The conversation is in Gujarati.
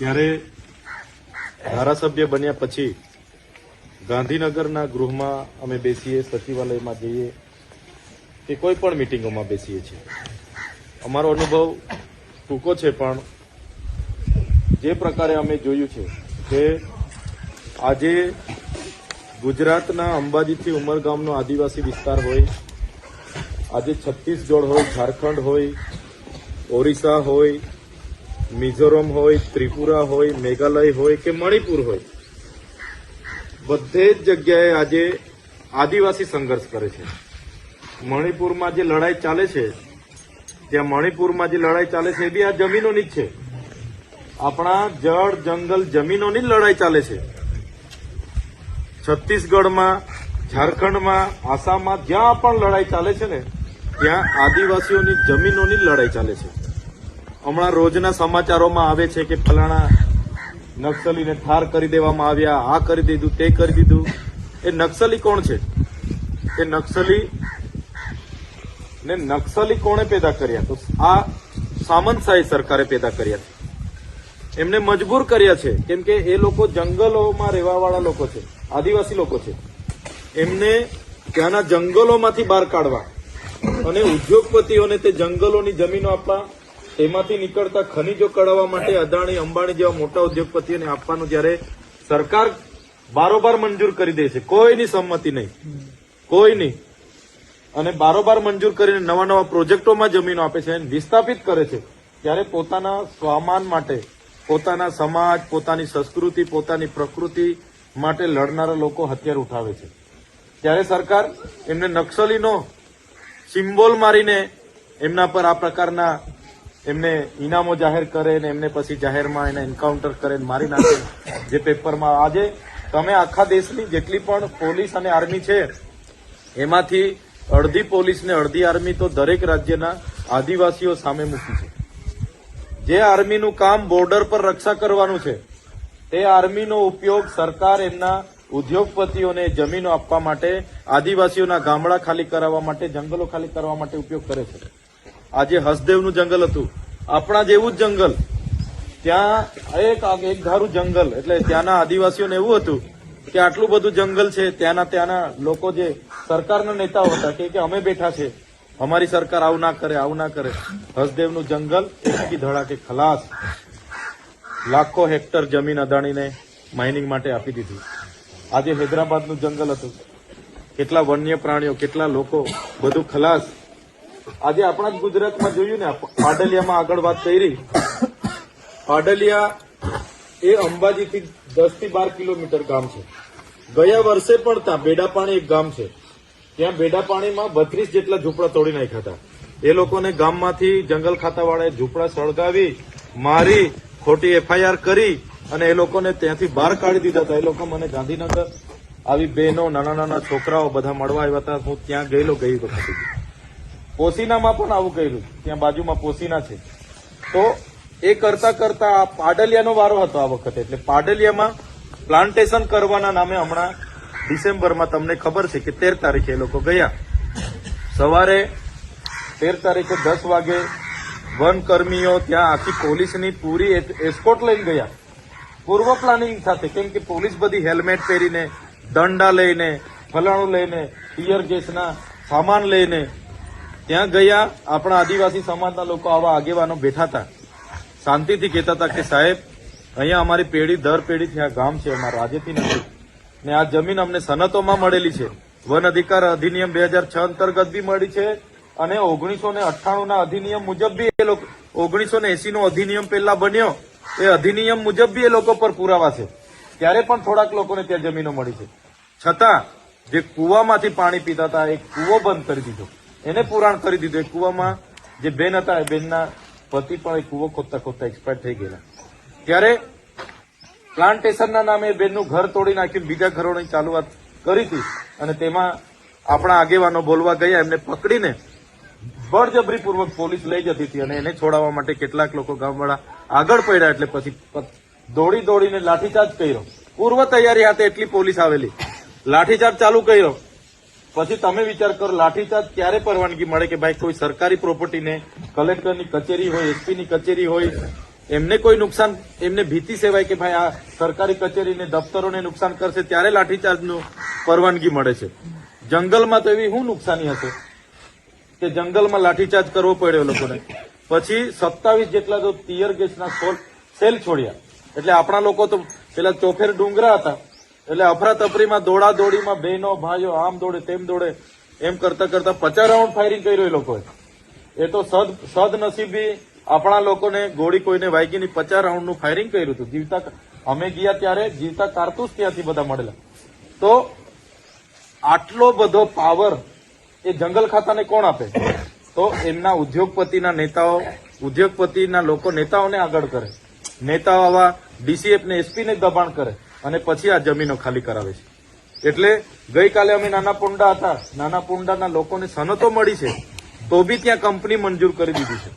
ત્યારે ધારાસભ્ય બન્યા પછી ગાંધીનગરના ગૃહમાં અમે બેસીએ, સચિવાલયમાં જઈએ કે કોઈ પણ મિટિંગોમાં બેસીએ છીએ. અમારો અનુભવ ટૂંકો છે, પણ જે પ્રકારે અમે જોયું છે કે આજે ગુજરાતના અંબાજીથી ઉમરગામનો આદિવાસી વિસ્તાર હોય, આજે છત્તીસગઢ હોય, ઝારખંડ હોય, ઓરિસ્સા હોય મિઝોરમ હોય, ત્રિપુરા હોય, મેઘાલય હોય કે મણિપુર હોય, બધે જ જગ્યાએ આજે આદિવાસી સંઘર્ષ કરે છે. મણિપુરમાં જે લડાઈ ચાલે છે, ત્યાં મણિપુરમાં જે લડાઈ ચાલે છે, એ બી આ જમીનોની જ છે. આપણા જળ, જંગલ, જમીનોની લડાઈ ચાલે છે. છત્તીસગઢમાં, ઝારખંડમાં, આસામમાં જ્યાં પણ લડાઈ ચાલે છે ને, ત્યાં આદિવાસીઓની જમીનોની લડાઈ ચાલે છે. હમણાં રોજના સમાચારોમાં આવે છે કે ફલાણા નક્સલીને ઠાર કરી દેવામાં આવ્યા, આ કરી દીધું, તે કરી દીધું. એ નક્સલી કોણ છે? એ નક્સલી ને નક્સલી કોણે પેદા કર્યા? તો આ સામંતશાહી સરકારે પેદા કર્યા છે. એમને મજબૂર કર્યા છે. કેમ કે એ લોકો જંગલોમાં રહેવાવાળા લોકો છે, આદિવાસી લોકો છે. એમને ત્યાંના જંગલોમાંથી બહાર કાઢવા અને ઉદ્યોગપતિઓને તે જંગલોની જમીનો આપવા તેમાંથી નીકળતા ખનીજો કઢાવવા માટે અદાણી, અંબાણી જેવા મોટા ઉદ્યોગપતિઓને આપવાનું જ્યારે સરકાર બારોબાર મંજૂર કરી દે છે. કોઈની સંમતિ નહીં. કોઈની. અને બારોબાર મંજૂર કરીને નવા નવા પ્રોજેક્ટોમાં જમીનો આપે છે અને વિસ્થાપિત કરે છે. ત્યારે પોતાના સ્વામાન માટે, પોતાના સમાજ, પોતાની સંસ્કૃતિ, પોતાની પ્રકૃતિ માટે લડનારા લોકો હથિયાર ઉઠાવે છે. ત્યારે સરકાર એમને નક્સલીનો સિમ્બોલ મારીને એમના પર આ પ્રકારના એમને ઇનામો જાહેર કરે ને એમને પછી જાહેરમાં એને એન્કાઉન્ટર કરે ને મારી નાખે જે પેપરમાં આજે તમે આખા દેશની જેટલી પણ પોલીસ અને આર્મી છે, એમાંથી અડધી પોલીસ ને અડધી આર્મી તો દરેક રાજ્યના આદિવાસીઓ સામે મૂકી છે. જે આર્મીનું કામ બોર્ડર પર રક્ષા કરવાનું છે, તે આર્મીનો ઉપયોગ સરકાર એમના ઉદ્યોગપતિઓને જમીનો આપવા માટે, આદિવાસીઓના ગામડા ખાલી કરાવવા માટે, જંગલો ખાલી કરવા માટે ઉપયોગ કરે છે. આજે હસદેવનું જંગલ હતું. આપણા જેવું જ જંગલ. ત્યાં એક એક ધારું જંગલ. એટલે ત્યાંના આદિવાસીઓને એવું હતું કે આટલું બધું જંગલ છે, ત્યાંના ત્યાંના લોકો જે સરકારના નેતાઓ હતા કે અમે બેઠા છે, અમારી સરકાર આવું ના કરે, આવું ના કરે. હસદેવનું જંગલ એકથી ધડાકે ખલાસ. લાખો હેક્ટર જમીન અદાણીને માઇનિંગ માટે આપી દીધી. આજે હૈદરાબાદનું જંગલ હતું. કેટલા વન્ય પ્રાણીઓ, કેટલા લોકો, બધું ખલાસ. આજે આપણા જ ગુજરાતમાં જોયું ને, પાડલિયામાં આગળ વાત કરી. પાડલિયા એ અંબાજીથી દસથી બાર કિલોમીટર ગામ છે. ગયા વર્ષે પણ ત્યાં બેડાપાણી એક ગામ છે. ત્યાં બેડાપાણીમાં બત્રીસ જેટલા ઝૂંપડા તોડી નાખ્યા હતા. એ લોકોને ગામમાંથી જંગલ ખાતાવાળાએ ઝૂંપડા સળગાવી, મારી, ખોટી એફઆઈઆર કરી અને એ લોકોને ત્યાંથી બહાર કાઢી દીધા હતા. એ લોકો મને ગાંધીનગર આવી બહેનો, નાના નાના છોકરાઓ બધા મળવા આવ્યા હતા. હું ત્યાં ગયેલો ગઈ વખતે. પોસીનામાં પણ આવું કર્યું. ત્યાં બાજુમાં પોસીના છે. તો એ કરતા કરતા આ પાડલિયાનો વારો હતો આ વખતે. એટલે પાડલિયામાં પ્લાન્ટેશન કરવાના નામે હમણાં ડિસેમ્બરમાં તમને ખબર છે કે તેર તારીખે એ લોકો ગયા. સવારે તેર તારીખે દસ વાગે વન કર્મીઓ ત્યાં આખી પોલીસની પૂરી એસ્કોટ લઈને ગયા. પૂર્વ પ્લાનિંગ સાથે, કેમ કે પોલીસ બધી હેલ્મેટ પહેરીને, દંડા લઈને, ફલાણું લઈને ટીયર ગેસના સામાન લઈને ત્યાં ગયા આપણા આદિવાસી સમાજના લોકો આવા આગેવાનો બેઠા હતા. શાંતિથી કહેતા હતા કે, સાહેબ, અહીંયા અમારી પેઢી દર પેઢીથી આ ગામ છે, અમારા રાજ્યથી નથી. ને આ જમીન અમને સનતોમાં મળેલી છે. વન અધિકાર અધિનિયમ બે હજાર છ અંતર્ગત બી મળી છે અને ઓગણીસો ને અઠ્ઠાણું અધિનિયમ મુજબ બી એ લોકો, ઓગણીસો ને એસી અધિનિયમ પહેલા બન્યો. એ અધિનિયમ મુજબ બી એ લોકો પર પુરાવા છે. ત્યારે પણ થોડાક લોકોને ત્યાં જમીનો મળી છે. છતાં, જે કૂવામાંથી પાણી પીતા હતા, એ કૂવો બંધ કરી દીધો. એને પુરાણ કરી દીધું. એ કુવામાં જે બેન હતા, એ બેનના પતિ પણ એ કુવો ખોદતા ખોદતા એક્સપાયર થઈ ગયેલા. ત્યારે પ્લાન્ટેશનના નામે બેનનું ઘર તોડી નાખ્યું, બીજા ઘરોની ચાલુઆત કરી હતી. અને તેમાં આપણા આગેવાનો બોલવા ગયા, એમને પકડીને બળજબરીપૂર્વક પોલીસ લઈ જતી હતી અને એને છોડાવવા માટે કેટલાક લોકો ગામવાળા આગળ પડ્યા એટલે પછી દોડી દોડીને લાઠીચાર્જ કર્યો. પૂર્વ તૈયારી હાથે એટલી પોલીસ આવેલી. લાઠીચાર્જ ચાલુ કર્યો. પછી તમે વિચાર કરો, લાઠીચાર્જ ક્યારે પરવાનગી મળે કે ભાઈ કોઈ સરકારી પ્રોપર્ટીને કલેક્ટરની કચેરી હોય, એસપીની કચેરી હોય, એમને કોઈ નુકસાન, એમને ભીતિ સેવાય કે ભાઈ આ સરકારી કચેરીને દફતરોને નુકસાન કરશે, ત્યારે લાઠીચાર્જનું પરવાનગી મળે છે. જંગલમાં તો એવી શું નુકસાની હશે? કે જંગલમાં લાઠીચાર્જ કરવો પડ્યો લોકોને. પછી સત્તાવીસ જેટલા તો ટીયર ગેસના સેલ છોડ્યા. એટલે આપણા લોકો તો પેલા ચોફેર ડુંગરા હતા. એટલે અફરાતફરીમાં દોડા દોડીમાં બહેનો ભાઈઓ આમ દોડે, તેમ દોડે, એમ કરતા કરતા પચાસ રાઉન્ડ ફાયરિંગ કર્યું એ લોકોએ. એ તો સદ, સદનસીબી આપણા લોકોને ગોળી કોઈને વાગી નહીં પચાસ રાઉન્ડનું ફાયરિંગ કર્યું હતું. જીવતા અમે ગયા ત્યારે જીવતા કારતૂસ ત્યાંથી બધા મળેલા. તો આટલો બધો પાવર એ જંગલ ખાતાને કોણ આપે? તો એમના ઉદ્યોગપતિના નેતાઓ, ઉદ્યોગપતિના લોકો નેતાઓને આગળ કરે. નેતાઓ આવા ડીસીએફ ને એસપી ને દબાણ કરે. અને પછી આ જમીનો ખાલી કરાવે છે. એટલે ગઈકાલે અમે નાના પુંડા હતા. નાના પુંડાના લોકોને સનતો મળી છે, તો બી ત્યાં કંપની મંજૂર કરી દીધી છે.